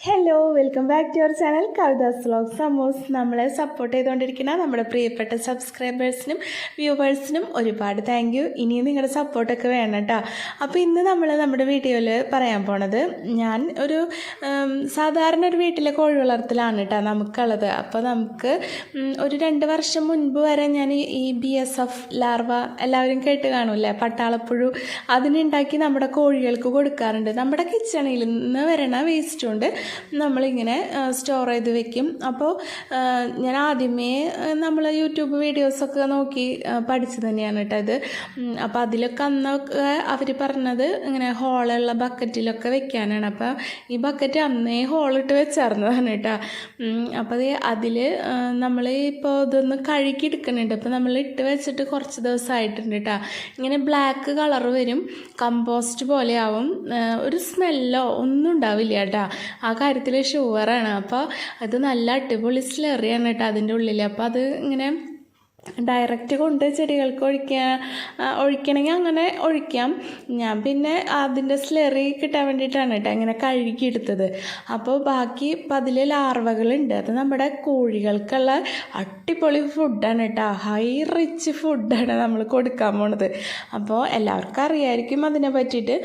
Hello welcome back to your channel Kavitha's vlog സമോസ് നമ്മളെ support ചെയ്തുകൊണ്ടിരിക്കുന്ന നമ്മുടെ പ്രിയപ്പെട്ട സബ്സ്ക്രൈബേഴ്സിനും വ്യൂവേഴ്സിനും ഒരുപാട് താങ്ക് യു ഇനിയും നിങ്ങളുടെ സപ്പോർട്ടൊക്കെ വേണം കേട്ടോ. അപ്പോൾ ഇന്ന് നമ്മൾ നമ്മുടെ വീഡിയോയിൽ പറയാൻ പോണത് ഞാൻ ഒരു സാധാരണ ഒരു വീട്ടിലെ കോഴി വളർത്തലാണ് കേട്ടോ നമുക്കുള്ളത്. അപ്പോൾ നമുക്ക് ഒരു രണ്ട് വർഷം മുൻപ് വരെ ഞാൻ ഈ- ബി എസ് എഫ് ലാർവ എല്ലാവരും കേട്ട് കാണൂല്ലേ? പട്ടാളപ്പുഴു അതിനുണ്ടാക്കി നമ്മുടെ കോഴികൾക്ക് കൊടുക്കാറുണ്ട്. നമ്മുടെ കിച്ചണിൽ നിന്ന് വരണ വേസ്റ്റുണ്ട് നമ്മളിങ്ങനെ സ്റ്റോർ ചെയ്ത് വെക്കും. അപ്പോൾ ഞാൻ ആദ്യമേ നമ്മൾ യൂട്യൂബ് വീഡിയോസൊക്കെ നോക്കി പഠിച്ചു തന്നെയാണ് കേട്ടോ ഇത്. അപ്പോൾ അതിലൊക്കെ അന്നൊക്കെ അവർ പറഞ്ഞത് ഇങ്ങനെ ഹോളുള്ള ബക്കറ്റിലൊക്കെ വെക്കാനാണ്. അപ്പോൾ ഈ ബക്കറ്റ് അന്നേ ഹോളിട്ട് വെച്ചായിരുന്നതാണ് കേട്ടോ അപ്പോൾ അതിൽ നമ്മൾ ഇപ്പോൾ ഇതൊന്ന് കഴുകി എടുക്കുന്നുണ്ട്. അപ്പോൾ നമ്മൾ ഇട്ട് വെച്ചിട്ട് കുറച്ച് ദിവസമായിട്ടുണ്ട് കേട്ടോ ഇങ്ങനെ ബ്ലാക്ക് കളർ വരും. കമ്പോസ്റ്റ് പോലെയാവും ഒരു സ്മെല്ലോ ഒന്നും ഉണ്ടാവില്ല കേട്ടോ ആ കാര്യത്തിൽ ഷുവറാണ്. അപ്പോൾ അത് നല്ല അടിപൊളി സ്ലെറിയാണ് കേട്ടോ അതിന്റെ ഉള്ളിൽ അപ്പോൾ അത് ഇങ്ങനെ ഡയറക്റ്റ് കൊണ്ട് ചെടികൾക്ക് ഒഴിക്കാൻ ഒഴിക്കണമെങ്കിൽ അങ്ങനെ ഒഴിക്കാം. ഞാൻ പിന്നെ അതിന്റെ സ്ലെറി കിട്ടാൻ വേണ്ടിയിട്ടാണ് കേട്ടോ ഇങ്ങനെ കഴുകിയെടുത്തത് അപ്പോൾ ബാക്കി ഇപ്പം അതിൽ ലാർവകളുണ്ട് അത് നമ്മുടെ കോഴികൾക്കുള്ള അടിപൊളി ഫുഡാണ് കേട്ടോ. ഹൈ റിച്ച് ഫുഡാണ് നമ്മൾ കൊടുക്കാൻ പോണത്. അപ്പോൾ എല്ലാവർക്കും അറിയായിരിക്കും അതിനെ പറ്റിയിട്ട്.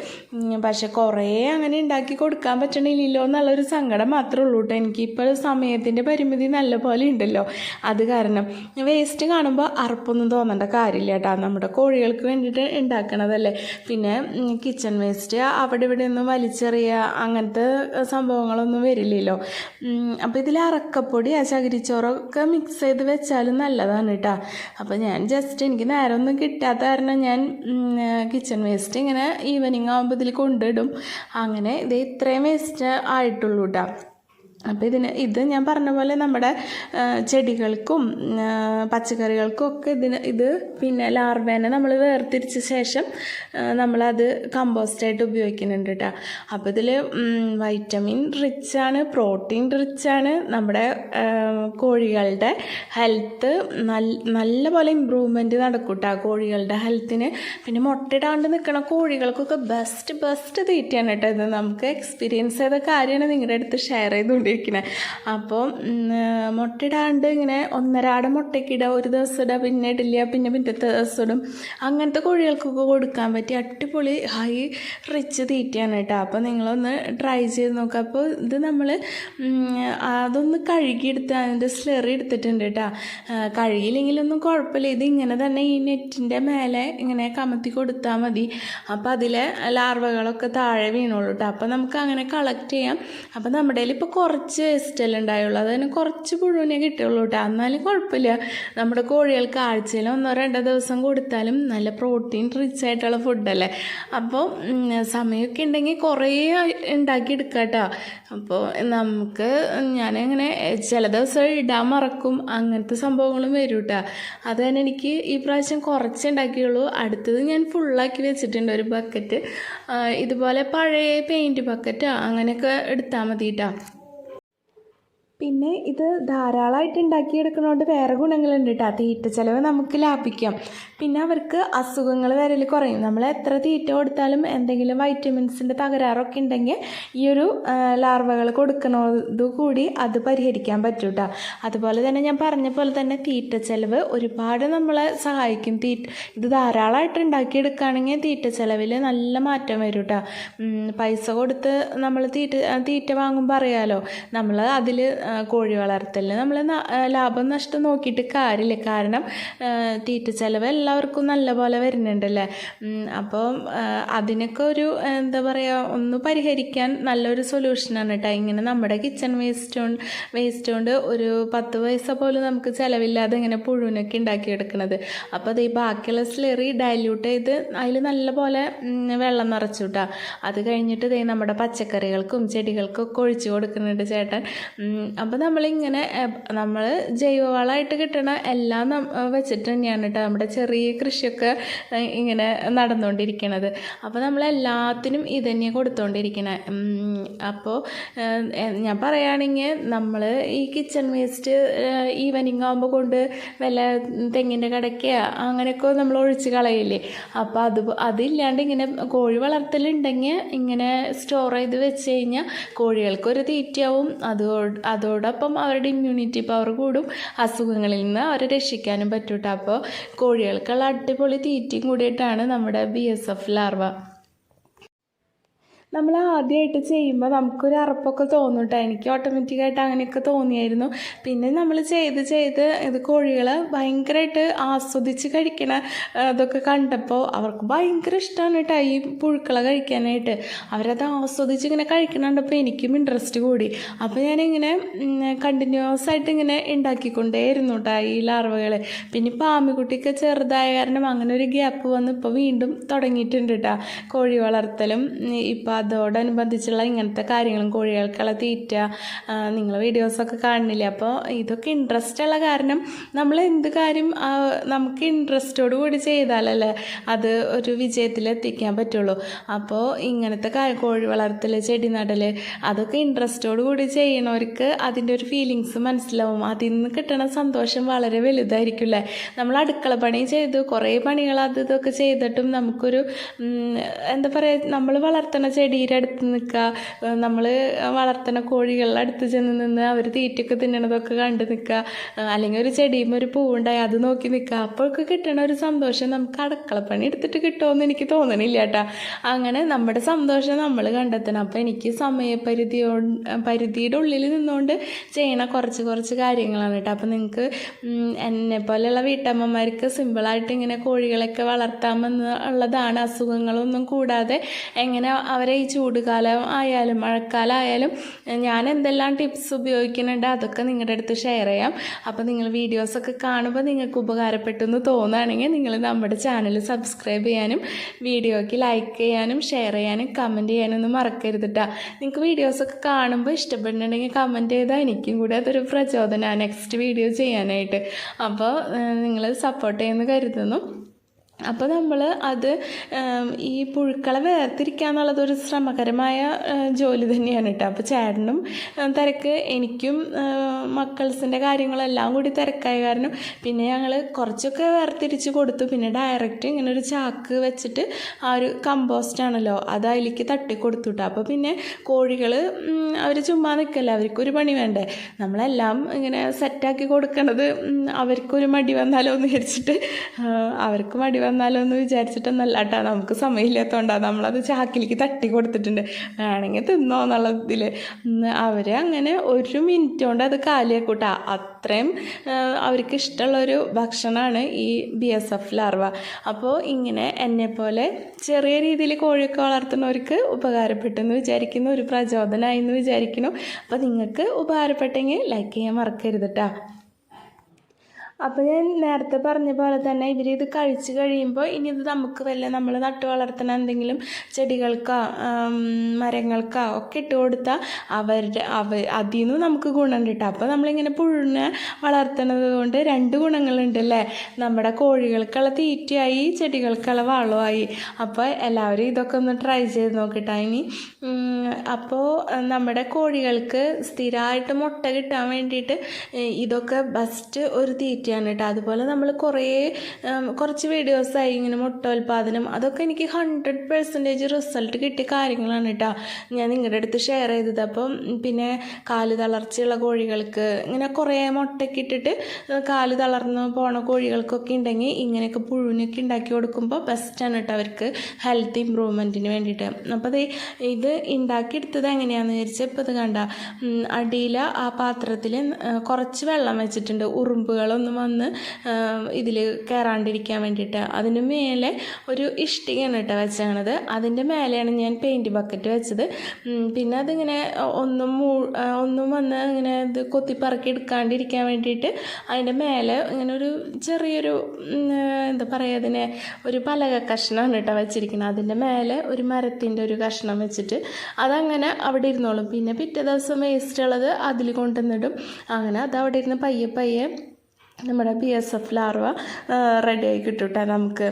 പക്ഷെ കുറേ അങ്ങനെ ഉണ്ടാക്കി കൊടുക്കാൻ പറ്റണില്ലല്ലോ എന്നുള്ളൊരു സങ്കടം മാത്രമേ ഉള്ളൂ കേട്ടോ. എനിക്കിപ്പോൾ സമയത്തിന്റെ പരിമിതി നല്ല പോലെ ഉണ്ടല്ലോ. അത് കാരണം വേസ്റ്റ് കാണുമ്പോൾ അറപ്പൊന്നും തോന്നേണ്ട കാര്യമില്ല കേട്ടോ നമ്മുടെ കോഴികൾക്ക് വേണ്ടിയിട്ട് ഉണ്ടാക്കണതല്ലേ. പിന്നെ കിച്ചൺ വേസ്റ്റ് അവിടെ ഇവിടെ ഒന്നും വലിച്ചെറിയുക അങ്ങനത്തെ സംഭവങ്ങളൊന്നും വരില്ലല്ലോ. അപ്പോൾ ഇതിൽ അറക്കപ്പൊടി ആ ചകിരിച്ചോറൊക്കെ മിക്സ് ചെയ്ത് വെച്ചാലും നല്ലതാണ് കേട്ടോ. അപ്പോൾ ഞാൻ ജസ്റ്റ് എനിക്ക് നേരം ഒന്നും കിട്ടാത്ത കാരണം ഞാൻ കിച്ചൺ വേസ്റ്റ് ഇങ്ങനെ ഈവനിങ് ആകുമ്പോൾ ഇതിൽ കൊണ്ടിടും. അങ്ങനെ ഇത് ഇത്രയും വേസ്റ്റ് ആയിട്ടുള്ളൂ കേട്ടോ അപ്പോൾ ഇതിന് ഇത് ഞാൻ പറഞ്ഞ പോലെ നമ്മുടെ ചെടികൾക്കും പച്ചക്കറികൾക്കും ഒക്കെ ഇതിന് ഇത് പിന്നെ ലാർവേനെ നമ്മൾ വേർതിരിച്ച ശേഷം നമ്മളത് കമ്പോസ്റ്റായിട്ട് ഉപയോഗിക്കുന്നുണ്ട് കേട്ടോ അപ്പോൾ ഇതിൽ വൈറ്റമിൻ റിച്ചാണ് പ്രോട്ടീൻ റിച്ചാണ് നമ്മുടെ കോഴികളുടെ ഹെൽത്ത് നല്ല നല്ല പോലെ ഇമ്പ്രൂവ്മെന്റ് നടക്കും കേട്ടോ കോഴികളുടെ ഹെൽത്തിന് പിന്നെ മുട്ടയിടാണ്ട് നിൽക്കുന്ന കോഴികൾക്കൊക്കെ ബെസ്റ്റ് ബെസ്റ്റ് തീറ്റയാണ് കേട്ടോ ഇത്. നമുക്ക് എക്സ്പീരിയൻസ് ചെയ്ത കാര്യമാണ് നിങ്ങളുടെ അടുത്ത് ഷെയർ ചെയ്തുകൊണ്ടിരിക്കുന്നത് അപ്പോൾ മുട്ടയിടാണ്ട് ഇങ്ങനെ ഒന്നരാട മുട്ടയ്ക്കിടുക ഒരു ദിവസം ഇടുക പിന്നെ ഇടില്ല പിന്നെ പിറ്റത്തെ ദിവസം ഇടും. അങ്ങനത്തെ കോഴികൾക്കൊക്കെ കൊടുക്കാൻ പറ്റിയ അടിപൊളി ഹൈ റിച്ച് തീറ്റയാണ് കേട്ടോ. അപ്പോൾ നിങ്ങളൊന്ന് ട്രൈ ചെയ്ത് നോക്കുക അപ്പോൾ ഇത് നമ്മൾ അതൊന്ന് കഴുകിയെടുത്ത് അതിന്റെ സ്ലെറി എടുത്തിട്ടുണ്ട് കേട്ടോ. കഴുകിയില്ലെങ്കിലൊന്നും കുഴപ്പമില്ല. ഇത് ഇങ്ങനെ തന്നെ ഈ നെറ്റിന്റെ മേലെ ഇങ്ങനെ കമത്തി കൊടുത്താൽ മതി. അപ്പോൾ അതിലെ ലാർവകളൊക്കെ താഴെ വീണോളൂ കേട്ടോ. അപ്പോൾ നമുക്ക് അങ്ങനെ കളക്ട് ചെയ്യാം. അപ്പോൾ നമ്മുടെ കയ്യിൽ ഇപ്പോൾ കുറച്ച് വേസ്റ്റല്ലേ ഉണ്ടായുള്ളൂ. അതിന് കുറച്ച് പുഴുവിനെ കിട്ടുള്ളൂ കേട്ടോ. എന്നാലും കുഴപ്പമില്ല. നമ്മുടെ കോഴികൾക്ക് ആഴ്ചയിൽ ഒന്നോ രണ്ടോ ദിവസം കൊടുത്താലും നല്ല പ്രോട്ടീൻ റിച്ച് ആയിട്ടുള്ള ഫുഡല്ലേ അപ്പോൾ സമയമൊക്കെ ഉണ്ടെങ്കിൽ കുറേ ഉണ്ടാക്കി എടുക്കാം കേട്ടോ. അപ്പോൾ നമുക്ക് ഞാനങ്ങനെ ചില ദിവസം ഇടാൻ മറക്കും. അങ്ങനത്തെ സംഭവങ്ങളും വരും കേട്ടോ. അത് തന്നെ എനിക്ക് ഈ പ്രാവശ്യം കുറച്ച് ഉണ്ടാക്കിയുള്ളൂ. അടുത്തത് ഞാൻ ഫുള്ളാക്കി വെച്ചിട്ടുണ്ട് ഒരു ബക്കറ്റ് ഇതുപോലെ പഴയ പെയിന്റ് ബക്കറ്റോ അങ്ങനെയൊക്കെ എടുത്താൽ മതി കേട്ടോ. പിന്നെ ഇത് ധാരാളമായിട്ട് ഉണ്ടാക്കിയെടുക്കുന്നതുകൊണ്ട് വേറെ ഗുണങ്ങളുണ്ട് കേട്ടോ തീറ്റ ചിലവ് നമുക്ക് ലാഭിക്കാം. പിന്നെ അവർക്ക് അസുഖങ്ങൾ വരൽ കുറയും. നമ്മൾ എത്ര തീറ്റ കൊടുത്താലും എന്തെങ്കിലും വൈറ്റമിൻസിന്റെ തകരാറൊക്കെ ഉണ്ടെങ്കിൽ ഈ ഒരു ലാർവകൾ കൊടുക്കുന്നതുകൂടി അത് പരിഹരിക്കാൻ പറ്റും കേട്ടോ അതുപോലെ തന്നെ ഞാൻ പറഞ്ഞ പോലെ തന്നെ തീറ്റ ചിലവ് ഒരുപാട് നമ്മളെ സഹായിക്കും. തീറ്റ ഇത് ധാരാളമായിട്ട് ഉണ്ടാക്കിയെടുക്കുകയാണെങ്കിൽ തീറ്റ ചിലവിൽ നല്ല മാറ്റം വരും കേട്ടോ പൈസ കൊടുത്ത് നമ്മൾ തീറ്റ തീറ്റ വാങ്ങുമ്പോൾ അറിയാമല്ലോ നമ്മൾ അതിൽ കോഴി വളർത്തലിന്. നമ്മൾ ലാഭം നഷ്ടം നോക്കിയിട്ട് കാര്യമില്ല. കാരണം തീറ്റ ചിലവ് എല്ലാവർക്കും നല്ലപോലെ വരുന്നുണ്ടല്ലേ? അപ്പോൾ അതിനൊക്കെ ഒരു എന്താ പറയുക ഒന്ന് പരിഹരിക്കാൻ നല്ലൊരു സൊല്യൂഷനാണ് കേട്ടോ ഇങ്ങനെ നമ്മുടെ കിച്ചൺ വേസ്റ്റ് കൊണ്ട് വേസ്റ്റ് കൊണ്ട് ഒരു പത്ത് പൈസ പോലും നമുക്ക് ചിലവില്ലാതെ ഇങ്ങനെ പുഴുവിനൊക്കെ ഉണ്ടാക്കിയെടുക്കുന്നത് അപ്പോൾ അത് ഈ ബാക്കിയുള്ള സ്ലെറി ഡൈല്യൂട്ട് ചെയ്ത് അതിൽ നല്ലപോലെ വെള്ളം നിറച്ചു കിട്ടുക അത് കഴിഞ്ഞിട്ട് ദേ നമ്മുടെ പച്ചക്കറികൾക്കും ചെടികൾക്കും ഒക്കെ ഒഴിച്ചു കൊടുക്കുന്നുണ്ട് ചേട്ടൻ. അപ്പോൾ നമ്മളിങ്ങനെ നമ്മൾ ജൈവവളമായിട്ട് കിട്ടണ എല്ലാം വെച്ചിട്ട് തന്നെയാണ് കേട്ടോ നമ്മുടെ ചെറിയ കൃഷിയൊക്കെ ഇങ്ങനെ നടന്നുകൊണ്ടിരിക്കണത് അപ്പോൾ നമ്മൾ എല്ലാത്തിനും ഇത് തന്നെ കൊടുത്തുകൊണ്ടിരിക്കണേ അപ്പോൾ ഞാൻ പറയുകയാണെങ്കിൽ നമ്മൾ ഈ കിച്ചൺ വേസ്റ്റ് ഈവനിങ് ആകുമ്പോൾ കൊണ്ട് വല്ല തെങ്ങിന്റെ കടയ്ക്ക് അങ്ങനെയൊക്കെ നമ്മൾ ഒഴിച്ച് കളയില്ലേ? അപ്പോൾ അത് അതില്ലാണ്ട് ഇങ്ങനെ കോഴി വളർത്തലുണ്ടെങ്കിൽ ഇങ്ങനെ സ്റ്റോർ ചെയ്ത് വെച്ച് കഴിഞ്ഞാൽ കോഴികൾക്കൊരു തീറ്റയാവും. അതോ അതോടൊപ്പം അവരുടെ ഇമ്മ്യൂണിറ്റി പവർ കൂടും അസുഖങ്ങളിൽ നിന്ന് അവരെ രക്ഷിക്കാനും പറ്റൂട്ടോ. അപ്പോൾ കോഴികൾക്കുള്ള അടിപൊളി തീറ്റയും കൂടിയിട്ടാണ് നമ്മുടെ ബി എസ് എഫ് ലാർവ. നമ്മൾ ആദ്യമായിട്ട് ചെയ്യുമ്പോൾ നമുക്കൊരു അറപ്പൊക്കെ തോന്നും കേട്ടോ എനിക്ക് ഓട്ടോമാറ്റിക്കായിട്ട് അങ്ങനെയൊക്കെ തോന്നിയായിരുന്നു. പിന്നെ നമ്മൾ ചെയ്ത് ചെയ്ത് ഇത് കോഴികൾ ഭയങ്കരമായിട്ട് ആസ്വദിച്ച് കഴിക്കണ ഇതൊക്കെ കണ്ടപ്പോൾ അവർക്ക് ഭയങ്കര ഇഷ്ടമാണ് കേട്ടോ ഈ പുഴുക്കളെ കഴിക്കാനായിട്ട്. അവരത് ആസ്വദിച്ച് ഇങ്ങനെ കഴിക്കണ കണ്ടപ്പോൾ എനിക്കും ഇൻട്രസ്റ്റ് കൂടി. അപ്പോൾ ഞാനിങ്ങനെ കണ്ടിന്യൂസ് ആയിട്ട് ഇങ്ങനെ ഉണ്ടാക്കിക്കൊണ്ടേയിരുന്നു കേട്ടോ ഈ ലാർവകൾ പിന്നെ ഇപ്പോൾ ആമിക്കുട്ടിയൊക്കെ ചെറുതായ കാരണം അങ്ങനെ ഒരു ഗ്യാപ്പ് വന്ന് ഇപ്പോൾ വീണ്ടും തുടങ്ങിയിട്ടുണ്ട് കേട്ടോ കോഴി വളർത്തലും ഇപ്പോൾ അതോടനുബന്ധിച്ചുള്ള ഇങ്ങനത്തെ കാര്യങ്ങളും കോഴികൾക്കുള്ള തീറ്റ നിങ്ങൾ വീഡിയോസൊക്കെ കാണുന്നില്ലേ? അപ്പോൾ ഇതൊക്കെ ഇൻട്രസ്റ്റ് ഉള്ള കാരണം നമ്മൾ എന്ത് കാര്യം നമുക്ക് ഇൻട്രസ്റ്റോട് കൂടി ചെയ്താലല്ലേ അത് ഒരു വിജയത്തിലെത്തിക്കാൻ പറ്റുള്ളൂ. അപ്പോൾ ഇങ്ങനത്തെ കോഴി വളർത്തൽ ചെടി നടൽ അതൊക്കെ ഇൻട്രസ്റ്റോട് കൂടി ചെയ്യണവർക്ക് അതിന്റെ ഒരു ഫീലിങ്സ് മനസ്സിലാവും. അതിൽ നിന്ന് കിട്ടണ സന്തോഷം വളരെ വലുതായിരിക്കും അല്ലേ? നമ്മൾ അടുക്കള പണി ചെയ്തു കുറേ പണികൾ അത് ഇതൊക്കെ ചെയ്തിട്ടും നമുക്കൊരു എന്താ പറയുക നമ്മൾ വളർത്തണ ചെടിയുടെ അടുത്ത് നിൽക്കുക നമ്മൾ വളർത്തുന്ന കോഴികളുടെ അടുത്ത് ചെന്ന് നിന്ന് അവർ തീറ്റയൊക്കെ തിന്നണതൊക്കെ കണ്ട് നിൽക്കുക. അല്ലെങ്കിൽ ഒരു ചെടിയും ഒരു പൂവുണ്ടായി അത് നോക്കി നിൽക്കുക. അപ്പോഴൊക്കെ കിട്ടണ ഒരു സന്തോഷം നമുക്ക് അടുക്കളപ്പണി എടുത്തിട്ട് കിട്ടുമെന്ന് എനിക്ക് തോന്നണില്ല കേട്ടോ. അങ്ങനെ നമ്മുടെ സന്തോഷം നമ്മൾ കണ്ടെത്തണം. അപ്പോൾ എനിക്ക് സമയപരിധിയോ പരിധിയുടെ ഉള്ളിൽ നിന്നുകൊണ്ട് ചെയ്യണ കുറച്ച് കുറച്ച് കാര്യങ്ങളാണ് കേട്ടോ. അപ്പോൾ നിങ്ങൾക്ക് എന്നെ പോലെയുള്ള വീട്ടമ്മമാർക്ക് സിമ്പിളായിട്ട് ഇങ്ങനെ കോഴികളൊക്കെ വളർത്താമെന്നുള്ളതാണ് അസുഖങ്ങളൊന്നും കൂടാതെ എങ്ങനെ അവരെ ഈ ചൂടുകാലം ആയാലും മഴക്കാലം ആയാലും ഞാൻ എന്തെല്ലാം ടിപ്സ് ഉപയോഗിക്കുന്നുണ്ട് അതൊക്കെ നിങ്ങളുടെ അടുത്ത് ഷെയർ ചെയ്യാം. അപ്പോൾ നിങ്ങൾ വീഡിയോസൊക്കെ കാണുമ്പോൾ നിങ്ങൾക്ക് ഉപകാരപ്പെട്ടു എന്ന് തോന്നുകയാണെങ്കിൽ നിങ്ങൾ നമ്മുടെ ചാനൽ സബ്സ്ക്രൈബ് ചെയ്യാനും വീഡിയോയ്ക്ക് ലൈക്ക് ചെയ്യാനും ഷെയർ ചെയ്യാനും കമന്റ് ചെയ്യാനൊന്നും മറക്കരുത് കേട്ടോ നിങ്ങൾക്ക് വീഡിയോസൊക്കെ കാണുമ്പോൾ ഇഷ്ടപ്പെടുന്നുണ്ടെങ്കിൽ കമന്റ് ചെയ്താൽ എനിക്കും കൂടി അതൊരു പ്രചോദനമാണ് നെക്സ്റ്റ് വീഡിയോ ചെയ്യാനായിട്ട്. അപ്പോൾ നിങ്ങൾ സപ്പോർട്ട് ചെയ്യുമെന്ന് കരുതുന്നു. അപ്പോൾ നമ്മൾ അത് ഈ പുഴുക്കളെ വേർതിരിക്കുക എന്നുള്ളത് ഒരു ശ്രമകരമായ ജോലി തന്നെയാണ് കേട്ടോ. അപ്പോൾ ചേട്ടനും തിരക്ക്. എനിക്കും മക്കൾസിന്റെ കാര്യങ്ങളെല്ലാം കൂടി തിരക്കായ കാരണം പിന്നെ ഞങ്ങൾ കുറച്ചൊക്കെ വേർതിരിച്ച് കൊടുത്തു. പിന്നെ ഡയറക്റ്റ് ഇങ്ങനെ ഒരു ചാക്ക് വെച്ചിട്ട് ആ ഒരു കമ്പോസ്റ്റ് ആണല്ലോ അത് അതിലേക്ക് തട്ടി കൊടുത്തു കേട്ടോ. അപ്പോൾ പിന്നെ കോഴികൾ അവർ ചുമ്മാ നിൽക്കല്ല അവർക്കൊരു പണി വേണ്ടേ? നമ്മളെല്ലാം ഇങ്ങനെ സെറ്റാക്കി കൊടുക്കണത് അവർക്കൊരു മടി വന്നാലോ എന്ന് വിചാരിച്ചിട്ട് അവർക്ക് മടി വന്നാലോ എന്ന് വിചാരിച്ചിട്ടൊന്നല്ല കേട്ടോ നമുക്ക് സമയമില്ലാത്തതുകൊണ്ടാണ് നമ്മളത് ചാക്കിലേക്ക് തട്ടി കൊടുത്തിട്ടുണ്ട്. വേണമെങ്കിൽ തിന്നോ എന്നുള്ള ഇതിൽ അവർ അങ്ങനെ ഒരു മിനിറ്റ് കൊണ്ട് അത് കാലിയാക്കൂട്ടാ. അത്രയും അവർക്ക് ഇഷ്ടമുള്ളൊരു ഭക്ഷണമാണ് ഈ ബി എസ് എഫ് ലാർവ അപ്പോൾ ഇങ്ങനെ എന്നെപ്പോലെ ചെറിയ രീതിയിൽ കോഴിയൊക്കെ വളർത്തുന്നവർക്ക് ഉപകാരപ്പെട്ടെന്ന് വിചാരിക്കുന്നു. ഒരു പ്രചോദനമായി എന്ന് വിചാരിക്കുന്നു. അപ്പോൾ നിങ്ങൾക്ക് ഉപകാരപ്പെട്ടെങ്കിൽ ലൈക്ക് ചെയ്യാൻ മറക്കരുത് കേട്ടോ അപ്പോൾ ഞാൻ നേരത്തെ പറഞ്ഞ പോലെ തന്നെ ഇവർ ഇത് കഴിച്ചു കഴിയുമ്പോൾ ഇനി ഇത് നമുക്ക് വല്ല നമ്മൾ നട്ടു വളർത്തുന്ന എന്തെങ്കിലും ചെടികൾക്കോ മരങ്ങൾക്കാ ഒക്കെ ഇട്ട് കൊടുത്താൽ അവരുടെ അവ അതിൽ നിന്ന് നമുക്ക് ഗുണം കിട്ടും. അപ്പോൾ നമ്മളിങ്ങനെ പുഴുവിനെ വളർത്തുന്നത് കൊണ്ട് രണ്ട് ഗുണങ്ങളുണ്ട് അല്ലേ നമ്മുടെ കോഴികൾക്കുള്ള തീറ്റയായി ചെടികൾക്കുള്ള വളമായി അപ്പോൾ എല്ലാവരും ഇതൊക്കെ ഒന്ന് ട്രൈ ചെയ്ത് നോക്കിട്ടാ. ഇനി അപ്പോൾ നമ്മുടെ കോഴികൾക്ക് സ്ഥിരമായിട്ട് മുട്ട കിട്ടാൻ വേണ്ടിയിട്ട് ഇതൊക്കെ ബെസ്റ്റ് ഒരു തീറ്റയാണ് കേട്ടോ. അതുപോലെ നമ്മൾ കുറേ കുറച്ച് വീഡിയോസായി ഇങ്ങനെ മുട്ട ഉൽപ്പാദനം അതൊക്കെ എനിക്ക് ഹൺഡ്രഡ് പെർസെന്റേജ് റിസൾട്ട് കിട്ടിയ കാര്യങ്ങളാണ് കേട്ടോ. ഞാൻ നിങ്ങളുടെ അടുത്ത് ഷെയർ ചെയ്തത്. അപ്പം പിന്നെ കാൽ തളർച്ചയുള്ള കോഴികൾക്ക് ഇങ്ങനെ കുറേ മുട്ടയ്ക്ക് ഇട്ടിട്ട് കാൽ തളർന്ന് പോണ കോഴികൾക്കൊക്കെ ഉണ്ടെങ്കിൽ ഇങ്ങനെയൊക്കെ പുഴുവിനൊക്കെ ഉണ്ടാക്കി കൊടുക്കുമ്പോൾ ബെസ്റ്റാണ് കേട്ടോ അവർക്ക് ഹെൽത്ത് ഇമ്പ്രൂവ്മെന്റിന് വേണ്ടിയിട്ട്. അപ്പോൾ ഇത് ഉണ്ടാക്കിയെടുത്തത് എങ്ങനെയാണെന്ന് വിചാരിച്ചാൽ ഇപ്പോൾ ഇത് കണ്ട. അടിയിൽ ആ പാത്രത്തിൽ കുറച്ച് വെള്ളം വെച്ചിട്ടുണ്ട്. ഉറുമ്പുകളൊന്നും വന്ന് ഇതിൽ കയറാണ്ടിരിക്കാൻ വേണ്ടിയിട്ട്. അതിന് മേലെ ഒരു ഇഷ്ടികയാണ് കേട്ടോ വെച്ചാണത് അതിന്റെ മേലെയാണ് ഞാൻ പെയിന്റ് ബക്കറ്റ് വെച്ചത്. പിന്നെ അതിങ്ങനെ ഒന്നും മൂ ഒന്നും വന്ന് ഇങ്ങനെ ഇത് കൊത്തിപ്പറക്കി എടുക്കാണ്ടിരിക്കാൻ വേണ്ടിയിട്ട് അതിന്റെ മേലെ ഇങ്ങനെ ഒരു ചെറിയൊരു എന്താ പറയുക അതിനെ ഒരു പലക കഷ്ണമാണ് കേട്ടോ വെച്ചിരിക്കുന്നത് അതിന്റെ മേലെ ഒരു മരത്തിന്റെ ഒരു കഷ്ണം വെച്ചിട്ട് അത് അതങ്ങനെ അവിടെ ഇരുന്നോളും. പിന്നെ പിറ്റേ ദിവസം വേസ്റ്റ് ഉള്ളത് അതിൽ കൊണ്ടുവന്നിടും. അങ്ങനെ അത് അവിടെ ഇരുന്ന് പയ്യെ പയ്യെ നമ്മുടെ B S F larva ready ആയി കിട്ടൂട്ടെ നമുക്ക്.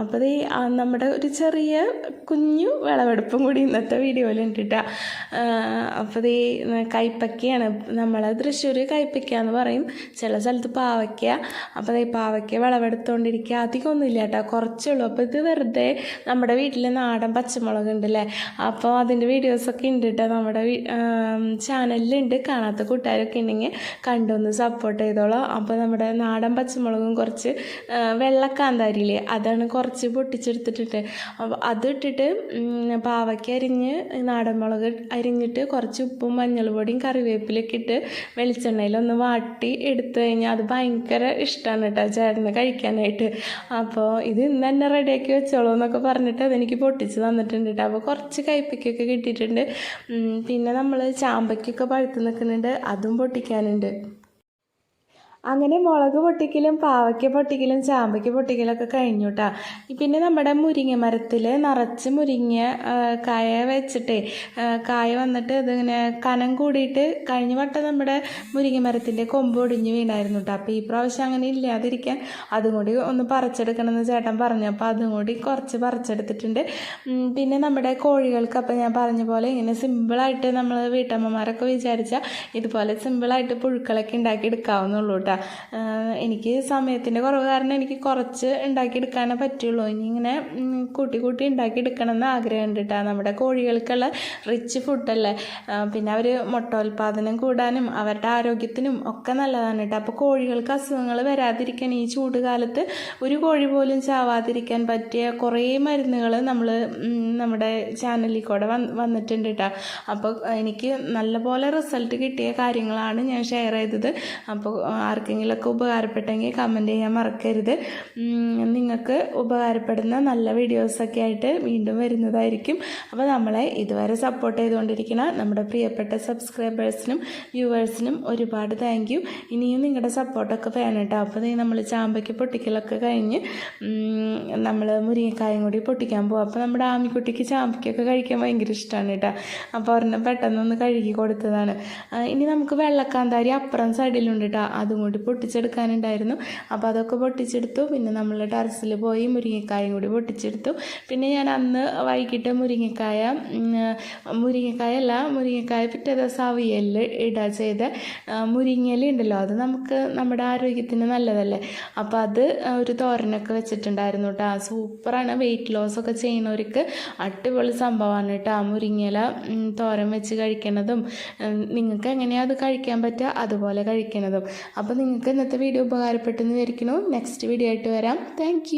അപ്പോൾ ഈ നമ്മുടെ ഒരു ചെറിയ കുഞ്ഞു വിളവെടുപ്പും കൂടി ഇന്നത്തെ വീഡിയോയിൽ ഉണ്ട് അപ്പോൾ ഈ കൈപ്പക്കയാണ്. നമ്മളെ തൃശ്ശൂർ കൈപ്പക്ക എന്ന് പറയും. ചില സ്ഥലത്ത് പാവയ്ക്ക. അപ്പോൾ ഈ പാവയ്ക്ക വിളവെടുത്തുകൊണ്ടിരിക്കുക അധികമൊന്നുമില്ല കേട്ടോ കുറച്ചേ ഉള്ളൂ. അപ്പോൾ ഇത് വെറുതെ നമ്മുടെ വീട്ടിൽ നാടൻ പച്ചമുളക് ഉണ്ടല്ലേ? അപ്പോൾ അതിന്റെ വീഡിയോസൊക്കെ ഉണ്ട് കേട്ടോ നമ്മുടെ ചാനലിലുണ്ട് കാണാത്ത കൂട്ടുകാരൊക്കെ ഉണ്ടെങ്കിൽ കണ്ടൊന്ന് സപ്പോർട്ട് ചെയ്തോളാം. അപ്പോൾ നമ്മുടെ നാടൻ പച്ചമുളകും കുറച്ച് വെള്ളക്കാന്താരിയില്ലേ അതാണ് കുറച്ച് പൊട്ടിച്ചെടുത്തിട്ടിട്ട്. അപ്പോൾ അതിട്ടിട്ട് പാവയ്ക്ക് അരിഞ്ഞ് നാടൻ മുളക് അരിഞ്ഞിട്ട് കുറച്ച് ഉപ്പും മഞ്ഞൾ പൊടിയും കറിവേപ്പിലൊക്കെ ഇട്ട് വെളിച്ചെണ്ണയിലൊന്ന് വാട്ടി എടുത്തു കഴിഞ്ഞാൽ അത് ഭയങ്കര ഇഷ്ടമാണ് കേട്ടോ ചേട്ടന് കഴിക്കാനായിട്ട്. അപ്പോൾ ഇത് ഇന്ന് തന്നെ റെഡിയാക്കി വെച്ചോളൂ എന്നൊക്കെ പറഞ്ഞിട്ട് അതെനിക്ക് പൊട്ടിച്ച് തന്നിട്ടുണ്ട് കേട്ടോ അപ്പോൾ കുറച്ച് കയ്പ്പയ്ക്കൊക്കെ കിട്ടിയിട്ടുണ്ട്. പിന്നെ നമ്മൾ ചാമ്പയ്ക്കൊക്കെ പഴുത്ത് നിൽക്കുന്നുണ്ട് അതും പൊട്ടിക്കാനുണ്ട്. അങ്ങനെ മുളക് പൊട്ടിക്കലും പാവയ്ക്ക പൊട്ടിക്കലും ചാമ്പയ്ക്ക പൊട്ടിക്കലൊക്കെ കഴിഞ്ഞുട്ടാ പിന്നെ നമ്മുടെ മുരിങ്ങ മരത്തിൽ നിറച്ച് മുരിങ്ങ കായ വെച്ചിട്ടേ കായ വന്നിട്ട് ഇതിങ്ങനെ കനം കൂടിയിട്ട് കഴിഞ്ഞ വട്ടം നമ്മുടെ മുരിങ്ങ മരത്തിന്റെ കൊമ്പ് ഒടിഞ്ഞ് വീണായിരുന്നു കേട്ടോ അപ്പോൾ ഈ പ്രാവശ്യം അങ്ങനെ ഇല്ലാതിരിക്കാൻ അതും കൂടി ഒന്ന് പറിച്ചെടുക്കണമെന്ന് ചേട്ടൻ പറഞ്ഞു. അപ്പോൾ അതും കൂടി കുറച്ച് പറിച്ചെടുത്തിട്ടുണ്ട്. പിന്നെ നമ്മുടെ കോഴികൾക്ക് അപ്പോൾ ഞാൻ പറഞ്ഞ പോലെ ഇങ്ങനെ സിമ്പിളായിട്ട് നമ്മൾ വീട്ടമ്മമാരൊക്കെ വിചാരിച്ചാൽ ഇതുപോലെ സിമ്പിളായിട്ട് പുഴുക്കളൊക്കെ ഉണ്ടാക്കി എടുക്കാവുന്നുള്ളൂ കേട്ടോ എനിക്ക് സമയത്തിന്റെ കുറവ് കാരണം എനിക്ക് കുറച്ച് ഉണ്ടാക്കിയെടുക്കാനേ പറ്റുള്ളൂ. ഇനി ഇങ്ങനെ കൂട്ടി കൂട്ടി ഉണ്ടാക്കിയെടുക്കണം എന്ന് ആഗ്രഹമുണ്ട് കേട്ടോ നമ്മുടെ കോഴികൾക്കുള്ള റിച്ച് ഫുഡല്ലേ പിന്നെ അവർ മുട്ടോൽപാദനം കൂടാനും അവരുടെ ആരോഗ്യത്തിനും ഒക്കെ നല്ലതാണ് കേട്ടോ അപ്പോൾ കോഴികൾക്ക് അസുഖങ്ങൾ വരാതിരിക്കാൻ ഈ ചൂട് കാലത്ത് ഒരു കോഴി പോലും ചാവാതിരിക്കാൻ പറ്റിയ കുറേ മരുന്നുകൾ നമ്മൾ നമ്മുടെ ചാനലിൽ കൂടെ വന്നിട്ടുണ്ട് കേട്ടോ അപ്പോൾ എനിക്ക് നല്ലപോലെ റിസൾട്ട് കിട്ടിയ കാര്യങ്ങളാണ് ഞാൻ ഷെയർ ചെയ്തത്. അപ്പോൾ ആർക്കെങ്കിലുമൊക്കെ ഉപകാരപ്പെട്ടെങ്കിൽ കമന്റ് ചെയ്യാൻ മറക്കരുത്. നിങ്ങൾക്ക് ഉപകാരപ്പെടുന്ന നല്ല വീഡിയോസൊക്കെ ആയിട്ട് വീണ്ടും വരുന്നതായിരിക്കും. അപ്പോൾ നമ്മളെ ഇതുവരെ സപ്പോർട്ട് ചെയ്തുകൊണ്ടിരിക്കുന്ന നമ്മുടെ പ്രിയപ്പെട്ട സബ്സ്ക്രൈബേഴ്സിനും വ്യൂവേഴ്സിനും ഒരുപാട് താങ്ക് യു ഇനിയും നിങ്ങളുടെ സപ്പോർട്ടൊക്കെ വേണം കേട്ടോ. അപ്പോൾ നമ്മൾ ചാമ്പയ്ക്ക് പൊട്ടിക്കലൊക്കെ കഴിഞ്ഞ് നമ്മൾ മുരിങ്ങക്കായും കൂടി പൊട്ടിക്കാൻ പോകും അപ്പോൾ നമ്മുടെ ആമിക്കുട്ടിക്ക് ചാമ്പയ്ക്കൊക്കെ കഴിക്കാൻ ഭയങ്കര ഇഷ്ടമാണ് കേട്ടോ. അപ്പോൾ ഒരെണ്ണം പെട്ടെന്നൊന്ന് കഴുകി കൊടുത്തതാണ്. ഇനി നമുക്ക് വെള്ളക്കാന്താരി അപ്പുറം സൈഡിലുണ്ട് കേട്ടോ. അതും കൂടി പൊട്ടിച്ചെടുക്കാനുണ്ടായിരുന്നു. അപ്പോൾ അതൊക്കെ പൊട്ടിച്ചെടുത്തു. പിന്നെ നമ്മൾ ടെറസിൽ പോയി മുരിങ്ങക്കായും കൂടി പൊട്ടിച്ചെടുത്തു. പിന്നെ ഞാൻ അന്ന് വൈകിട്ട് മുരിങ്ങക്കായ മുരിങ്ങക്കായ അല്ല മുരിങ്ങക്കായ പിറ്റേ ദിവസം അവിയലിൽ ഇടുക ചെയ്ത മുരിങ്ങയില ഉണ്ടല്ലോ. അത് നമുക്ക് നമ്മുടെ ആരോഗ്യത്തിന് നല്ലതല്ലേ? അപ്പോൾ അത് ഒരു തോരനൊക്കെ വെച്ചിട്ടുണ്ടായിരുന്നു കേട്ടോ. സൂപ്പറാണ്. വെയിറ്റ് ലോസ് ഒക്കെ ചെയ്യുന്നവർക്ക് അടിപൊളി സംഭവമാണ് കേട്ടോ. മുരിങ്ങയില തോരൻ വെച്ച് കഴിക്കണതും നിങ്ങൾക്ക് എങ്ങനെയാണ് അത് കഴിക്കാൻ പറ്റുക? അതുപോലെ കഴിക്കണതും. നിങ്ങൾക്ക് ഇന്നത്തെ വീഡിയോ ഉപകാരപ്പെട്ടെന്ന് വിചാരിക്കുന്നു. നെക്സ്റ്റ് വീഡിയോ ആയിട്ട് വരാം. താങ്ക്